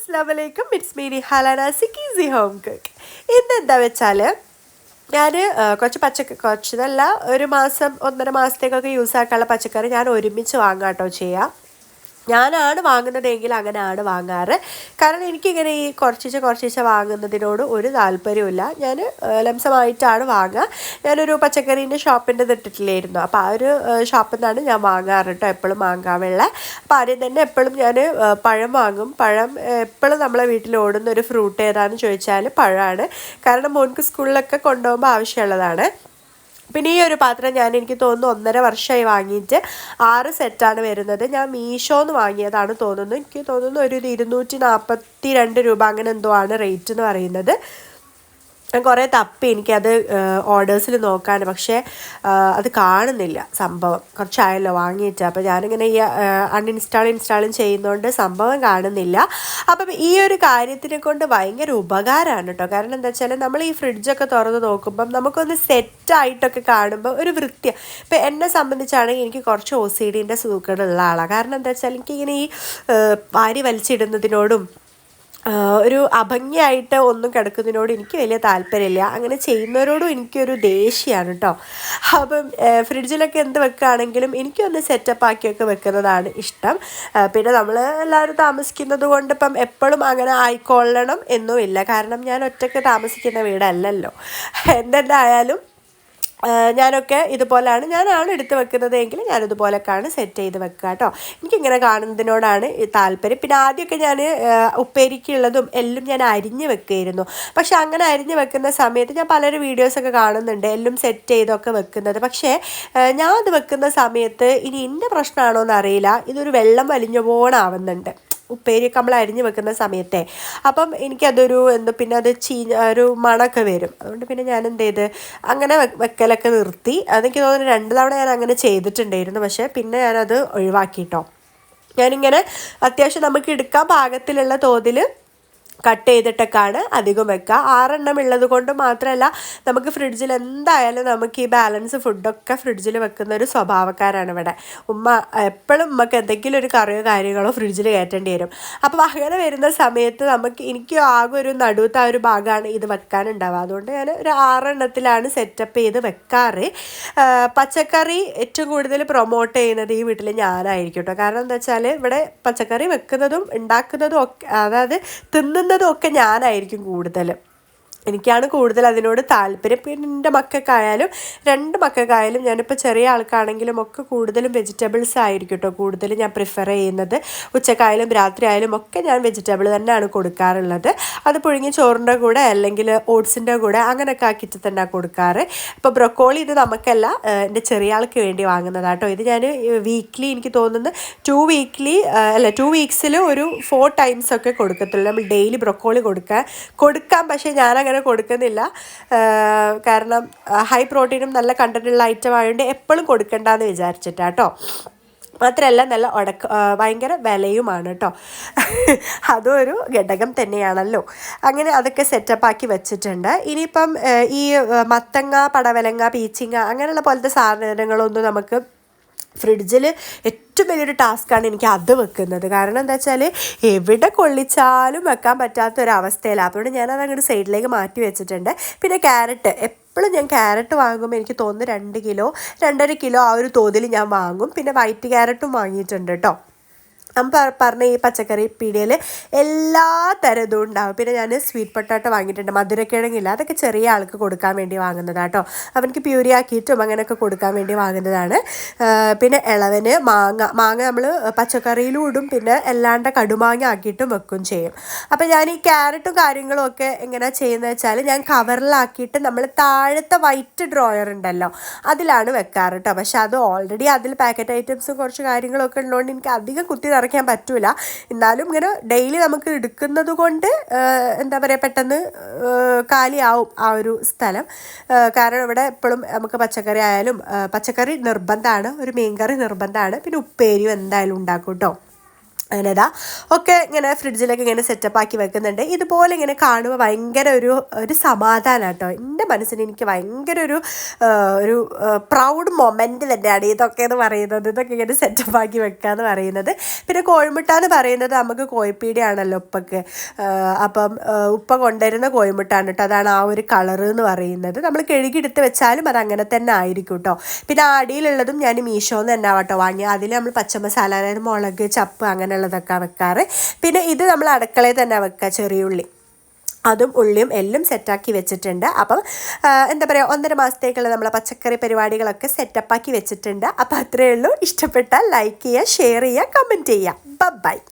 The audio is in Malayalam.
അസ്ലാമലൈക്കും ഇറ്റ്സ് മീനി ഹലാന സിക്കീസി ഹോം കുക്ക് ഇന്ന് എന്താ വെച്ചാൽ ഞാൻ കുറച്ച് പച്ചക്കറി കുറച്ചതല്ല ഒരു മാസം ഒന്നര മാസത്തേക്കൊക്കെ യൂസ് ആക്കാനുള്ള പച്ചക്കറി ഞാൻ ഒരുമിച്ച് വാങ്ങാട്ടോ ചെയ്യാം. ഞാനാണ് വാങ്ങുന്നതെങ്കിൽ അങ്ങനെയാണ് വാങ്ങാറ്. കാരണം എനിക്കിങ്ങനെ ഈ കുറച്ചിച്ച കുറച്ചിച്ച വാങ്ങുന്നതിനോട് ഒരു താല്പര്യമില്ല ഞാൻ ലംസമായിട്ടാണ് വാങ്ങുക. ഞാനൊരു പച്ചക്കറീന്റെ ഷോപ്പിന്റെ ഇട്ടിട്ടില്ലായിരുന്നു. അപ്പോൾ ആ ഒരു ഷോപ്പിൽ നിന്നാണ് ഞാൻ വാങ്ങാറ് കേട്ടോ എപ്പോഴും വാങ്ങാറുള്ള അപ്പോൾ ആദ്യം തന്നെ എപ്പോഴും ഞാൻ പഴം വാങ്ങും. പഴം എപ്പോഴും നമ്മളെ വീട്ടിൽ ഓടുന്ന ഒരു ഫ്രൂട്ട് ഏതാണെന്ന് ചോദിച്ചാൽ പഴമാണ് കാരണം മോൻക്ക് സ്കൂളിലൊക്കെ കൊണ്ടുപോകുമ്പോൾ ആവശ്യമുള്ളതാണ്. പിന്നെ ഈ ഒരു പാത്രം ഞാൻ എനിക്ക് തോന്നുന്നു ഒന്നര വർഷമായി വാങ്ങിയിട്ട് ആറ് സെറ്റാണ് വരുന്നത്. ഞാൻ മീഷോന്ന് വാങ്ങിയതാണ് തോന്നുന്നു. എനിക്ക് തോന്നുന്നു ഒരു ഇരുന്നൂറ്റി നാൽപ്പത്തി രണ്ട് രൂപ അങ്ങനെ എന്തോ ആണ് റേറ്റ് എന്ന് പറയുന്നത്. ഞാൻ കുറേ തപ്പി എനിക്കത് ഓർഡേഴ്സിൽ നോക്കാൻ പക്ഷേ അത് കാണുന്നില്ല സംഭവം. കുറച്ചായല്ലോ വാങ്ങിയിട്ട്. അപ്പോൾ ഞാനിങ്ങനെ ഈ അൺഇൻസ്റ്റാൾ ഇൻസ്റ്റാളും ചെയ്യുന്നതുകൊണ്ട് സംഭവം കാണുന്നില്ല. അപ്പം ഈ ഒരു കാര്യത്തിനെ കൊണ്ട് ഭയങ്കര ഉപകാരമാണ് കേട്ടോ. കാരണം എന്താ വെച്ചാൽ നമ്മൾ ഈ ഫ്രിഡ്ജൊക്കെ തുറന്ന് നോക്കുമ്പം നമുക്കൊന്ന് സെറ്റായിട്ടൊക്കെ കാണുമ്പോൾ ഒരു വൃത്തി ഇപ്പം എന്നെ സംബന്ധിച്ചാണെങ്കിൽ എനിക്ക് കുറച്ച് ഒ സി ഡിന്റെ സൂക്കേടുള്ള ആളാണ് കാരണം എന്താ വെച്ചാൽ എനിക്കിങ്ങനെ ഈ വാരി വലിച്ചിടുന്നതിനോടും ഒരു അഭംഗിയായിട്ട് ഒന്നും കിടക്കുന്നതിനോട് എനിക്ക് വലിയ താല്പര്യമില്ല. അങ്ങനെ ചെയ്യുന്നവരോടും എനിക്കൊരു ദേഷ്യമാണ് കേട്ടോ അപ്പം ഫ്രിഡ്ജിലൊക്കെ എന്ത് വെക്കുകയാണെങ്കിലും എനിക്കൊന്ന് സെറ്റപ്പ് ആക്കിയൊക്കെ വെക്കുന്നതാണ് ഇഷ്ടം. പിന്നെ നമ്മൾ എല്ലാവരും താമസിക്കുന്നത് കൊണ്ട് ഇപ്പം എപ്പോഴും അങ്ങനെ ആയിക്കൊള്ളണം എന്നുമില്ല. കാരണം ഞാൻ ഒറ്റയ്ക്ക് താമസിക്കുന്ന വീടല്ലല്ലോ. എന്തെന്തായാലും ഞാനൊക്കെ ഇതുപോലെയാണ് ഞാനാണ് എടുത്ത് വെക്കുന്നത് എങ്കിൽ ഞാനിതുപോലൊക്കെയാണ് സെറ്റ് ചെയ്ത് വെക്കുക കേട്ടോ. എനിക്കിങ്ങനെ കാണുന്നതിനോടാണ് താല്പര്യം. പിന്നെ ആദ്യമൊക്കെ ഞാൻ ഉപ്പേരിക്കുള്ളതും എല്ലാം ഞാൻ അരിഞ്ഞ് വെക്കുമായിരുന്നു പക്ഷെ അങ്ങനെ അരിഞ്ഞ് വെക്കുന്ന സമയത്ത് ഞാൻ പലരും വീഡിയോസൊക്കെ കാണുന്നുണ്ട് എല്ലാം സെറ്റ് ചെയ്തൊക്കെ വെക്കുന്നത്. പക്ഷേ ഞാൻ അത് വെക്കുന്ന സമയത്ത് ഇനി എന്റെ പ്രശ്നമാണോ എന്നറിയില്ല ഇതൊരു വെള്ളം വലിഞ്ഞ പോണാവുന്നുണ്ട്. ഉപ്പേരിയൊക്കെ നമ്മൾ അരിഞ്ഞു വെക്കുന്ന സമയത്തെ. അപ്പം എനിക്കതൊരു എന്താ പിന്നെ അത് ചീ ഒരു മണമൊക്കെ വരും. അതുകൊണ്ട് പിന്നെ ഞാൻ എന്ത് ചെയ്ത് അങ്ങനെ വെക്കലൊക്കെ നിർത്തി. അതെനിക്ക് തോന്നുന്നു രണ്ട് തവണ ഞാൻ അങ്ങനെ ചെയ്തിട്ടുണ്ടായിരുന്നു. പക്ഷേ പിന്നെ ഞാനത് ഒഴിവാക്കിട്ടോ. ഞാനിങ്ങനെ അത്യാവശ്യം നമുക്ക് എടുക്കാൻ പാകത്തിലുള്ള തോതിൽ കട്ട് ചെയ്തിട്ടൊക്കെയാണ് അധികം വെക്കുക ആറെണ്ണം ഉള്ളത് കൊണ്ട് മാത്രമല്ല നമുക്ക് ഫ്രിഡ്ജിൽ എന്തായാലും നമുക്ക് ഈ ബാലൻസ് ഫുഡൊക്കെ ഫ്രിഡ്ജിൽ വെക്കുന്ന ഒരു സ്വഭാവക്കാരാണ് ഇവിടെ. ഉമ്മ എപ്പോഴും ഉമ്മക്ക് എന്തെങ്കിലും ഒരു കറിയോ കാര്യങ്ങളോ ഫ്രിഡ്ജിൽ കയറ്റേണ്ടി വരും. അപ്പോൾ അങ്ങനെ വരുന്ന സമയത്ത് നമുക്ക് എനിക്ക് ആകെ ഒരു നടുവത്തെ ആ ഒരു ഭാഗമാണ് ഇത് വെക്കാനുണ്ടാവുക. അതുകൊണ്ട് ഞാൻ ഒരു ആറെണ്ണത്തിലാണ് സെറ്റപ്പ് ചെയ്ത് വെക്കാറ്. പച്ചക്കറി ഏറ്റവും കൂടുതൽ പ്രൊമോട്ട് ചെയ്യുന്നത് ഈ വീട്ടിൽ ഞാനായിരിക്കും കേട്ടോ. കാരണം എന്താ വെച്ചാൽ ഇവിടെ പച്ചക്കറി വെക്കുന്നതും ഉണ്ടാക്കുന്നതും ഒക്കെ അതായത് തിന്നുന്നതും ഒക്കെ ഞാനായിരിക്കും കൂടുതൽ എനിക്കാണ് കൂടുതൽ അതിനോട് താല്പര്യം. പിന്നെ എന്റെ മക്കൾക്കായാലും രണ്ട് മക്കൾക്കായാലും ഞാനിപ്പോൾ ചെറിയ ആൾക്കാണെങ്കിലും ഒക്കെ കൂടുതലും വെജിറ്റബിൾസ് ആയിരിക്കും കേട്ടോ കൂടുതൽ ഞാൻ പ്രിഫർ ചെയ്യുന്നത്. ഉച്ചക്കായാലും രാത്രി ആയാലും ഒക്കെ ഞാൻ വെജിറ്റബിൾ തന്നെയാണ് കൊടുക്കാറുള്ളത്. അത് പുഴുങ്ങി ചോറിന്റെ കൂടെ അല്ലെങ്കിൽ ഓട്സിന്റെ കൂടെ അങ്ങനെയൊക്കെ ആക്കിയിട്ട് തന്നെ കൊടുക്കാറ്. ഇപ്പോൾ ബ്രൊക്കോളി ഇത് നമുക്കല്ല എന്റെ ചെറിയ ആൾക്ക് വേണ്ടി വാങ്ങുന്നതാട്ടോ ഇത് ഞാൻ വീക്ക്ലി എനിക്ക് തോന്നുന്നു ടു വീക്ക്ലി അല്ല ടു വീക്സിൽ ഒരു ഫോർ ടൈംസ് ഒക്കെ കൊടുക്കത്തുള്ളൂ. നമ്മൾ ഡെയിലി ബ്രൊക്കോളി കൊടുക്കാൻ കൊടുക്കാം. പക്ഷേ ഞാനങ്ങനെ കൊടുക്കുന്നില്ല. കാരണം ഹൈ പ്രോട്ടീനും നല്ല കണ്ടന്റുള്ള ഐറ്റം ആയതുകൊണ്ട് എപ്പോഴും കൊടുക്കണ്ടെന്ന് വിചാരിച്ചിട്ടാട്ടോ. മാത്രമല്ല നല്ല ഉടക്ക ഭയങ്കര വിലയുമാണ് കേട്ടോ അതും ഒരു ഘടകം തന്നെയാണല്ലോ. അങ്ങനെ അതൊക്കെ സെറ്റപ്പാക്കി വെച്ചിട്ടുണ്ട്. ഇനിയിപ്പം ഈ മത്തങ്ങ പടവലങ്ങ പീച്ചിങ്ങ അങ്ങനെയുള്ള പോലത്തെ സാധനങ്ങളൊന്നും നമുക്ക് ഫ്രിഡ്ജിൽ ഏറ്റവും വലിയൊരു ടാസ്ക്കാണ് എനിക്ക് അത് വെക്കുന്നത്. കാരണം എന്താ വെച്ചാൽ എവിടെ കൊള്ളിച്ചാലും വെക്കാൻ പറ്റാത്ത ഒരു അവസ്ഥയിലാണ് അതുകൊണ്ട് ഞാനത് അങ്ങോട്ട് സൈഡിലേക്ക് മാറ്റി വെച്ചിട്ടുണ്ട്. പിന്നെ ക്യാരറ്റ്. എപ്പോഴും ഞാൻ ക്യാരറ്റ് വാങ്ങുമ്പോൾ എനിക്ക് തോന്നുന്നു രണ്ട് കിലോ രണ്ടര കിലോ ആ ഒരു തോതിൽ ഞാൻ വാങ്ങും. പിന്നെ വൈറ്റ് ക്യാരറ്റും വാങ്ങിയിട്ടുണ്ട് കേട്ടോ പറഞ്ഞ ഈ പച്ചക്കറി പീടിയയിൽ എല്ലാ തരതും ഉണ്ടാവും. പിന്നെ ഞാൻ സ്വീറ്റ് പൊട്ടാട്ടോ വാങ്ങിയിട്ടുണ്ട്. മധുരക്കിഴങ്ങില്ല. അതൊക്കെ ചെറിയ ആൾക്ക് കൊടുക്കാൻ വേണ്ടി വാങ്ങുന്നതാട്ടോ. അവനക്ക് പ്യൂരിയാക്കിയിട്ടും അങ്ങനെയൊക്കെ കൊടുക്കാൻ വേണ്ടി വാങ്ങുന്നതാണ്. പിന്നെ ഇളവന് മാങ്ങ മാങ്ങ നമ്മൾ പച്ചക്കറിയിലും ഇടും. പിന്നെ എല്ലാണ്ട് കടുമാങ്ങ ആക്കിയിട്ടും വെക്കും ചെയ്യും. അപ്പം ഞാൻ ഈ ക്യാരറ്റും കാര്യങ്ങളും ഒക്കെ എങ്ങനെയാണ് ചെയ്യുന്നത് വെച്ചാൽ ഞാൻ കവറിലാക്കിയിട്ട് നമ്മൾ താഴത്തെ വൈറ്റ് ഡ്രോയർ ഉണ്ടല്ലോ അതിലാണ് വെക്കാറ് കേട്ടോ പക്ഷെ അത് ഓൾറെഡി അതിൽ പാക്കറ്റ് ഐറ്റംസും കുറച്ച് കാര്യങ്ങളൊക്കെ ഉള്ളതുകൊണ്ട് എനിക്ക് അധികം കുത്തി നിറയ്ക്കാൻ പറ്റൂല. എന്നാലും ഇങ്ങനെ ഡെയിലി നമുക്ക് എടുക്കുന്നത് കൊണ്ട് എന്താ പറയുക പെട്ടെന്ന് കാലിയാവും ആ ഒരു സ്ഥലം. കാരണം ഇവിടെ എപ്പോഴും നമുക്ക് പച്ചക്കറി ആയാലും പച്ചക്കറി നിർബന്ധമാണ്. ഒരു മീൻകറി നിർബന്ധമാണ്. പിന്നെ ഉപ്പേരിയും എന്തായാലും ഉണ്ടാക്കും കേട്ടോ അങ്ങനെ ഇതാ ഒക്കെ ഇങ്ങനെ ഫ്രിഡ്ജിലൊക്കെ ഇങ്ങനെ സെറ്റപ്പ് ആക്കി വെക്കുന്നുണ്ട്. ഇതുപോലെ ഇങ്ങനെ കാണുമ്പോൾ ഭയങ്കര ഒരു ഒരു സമാധാനം കേട്ടോ എന്റെ മനസ്സിന് എനിക്ക് ഭയങ്കര ഒരു ഒരു പ്രൗഡ് മൊമെന്റ് തന്നെയാണ് ഇതൊക്കെ എന്ന് പറയുന്നത്. ഇതൊക്കെ ഇങ്ങനെ സെറ്റപ്പ് ആക്കി വെക്കുക എന്ന് പറയുന്നത്. പിന്നെ കോഴിമുട്ട എന്ന് പറയുന്നത് നമുക്ക് കോഴിപ്പീടിയാണല്ലോ ഉപ്പക്ക്. അപ്പം ഉപ്പ കൊണ്ടുവരുന്ന കോഴിമുട്ടാണ് കേട്ടോ. അതാണ് ആ ഒരു കളറ് എന്ന് പറയുന്നത്. നമ്മൾ കഴുകിയെടുത്ത് വെച്ചാലും അത് അങ്ങനെ തന്നെ ആയിരിക്കും കേട്ടോ. പിന്നെ അടിയിലുള്ളതും ഞാൻ മീഷോന്ന് തന്നെ ആവട്ടോ വാങ്ങി അതിൽ നമ്മൾ പച്ചമസാല അതായത് മുളക് ചപ്പ് അങ്ങനെയുള്ളതൊക്കെ വെക്കാറ്. പിന്നെ ഇത് നമ്മൾ അടുക്കളയിൽ തന്നെ വെക്കുക ചെറിയുള്ളി അതും ഉള്ളിയും എല്ലാം സെറ്റാക്കി വെച്ചിട്ടുണ്ട്. അപ്പം എന്താ പറയുക ഒന്നര മാസത്തേക്കുള്ള നമ്മളെ പച്ചക്കറി പരിപാടികളൊക്കെ സെറ്റപ്പാക്കി വെച്ചിട്ടുണ്ട്. അപ്പം അത്രയേ ഉള്ളൂ. ഇഷ്ടപ്പെട്ടാൽ ലൈക്ക് ചെയ്യുക ഷെയർ ചെയ്യുക കമന്റ് ചെയ്യുക. ബൈ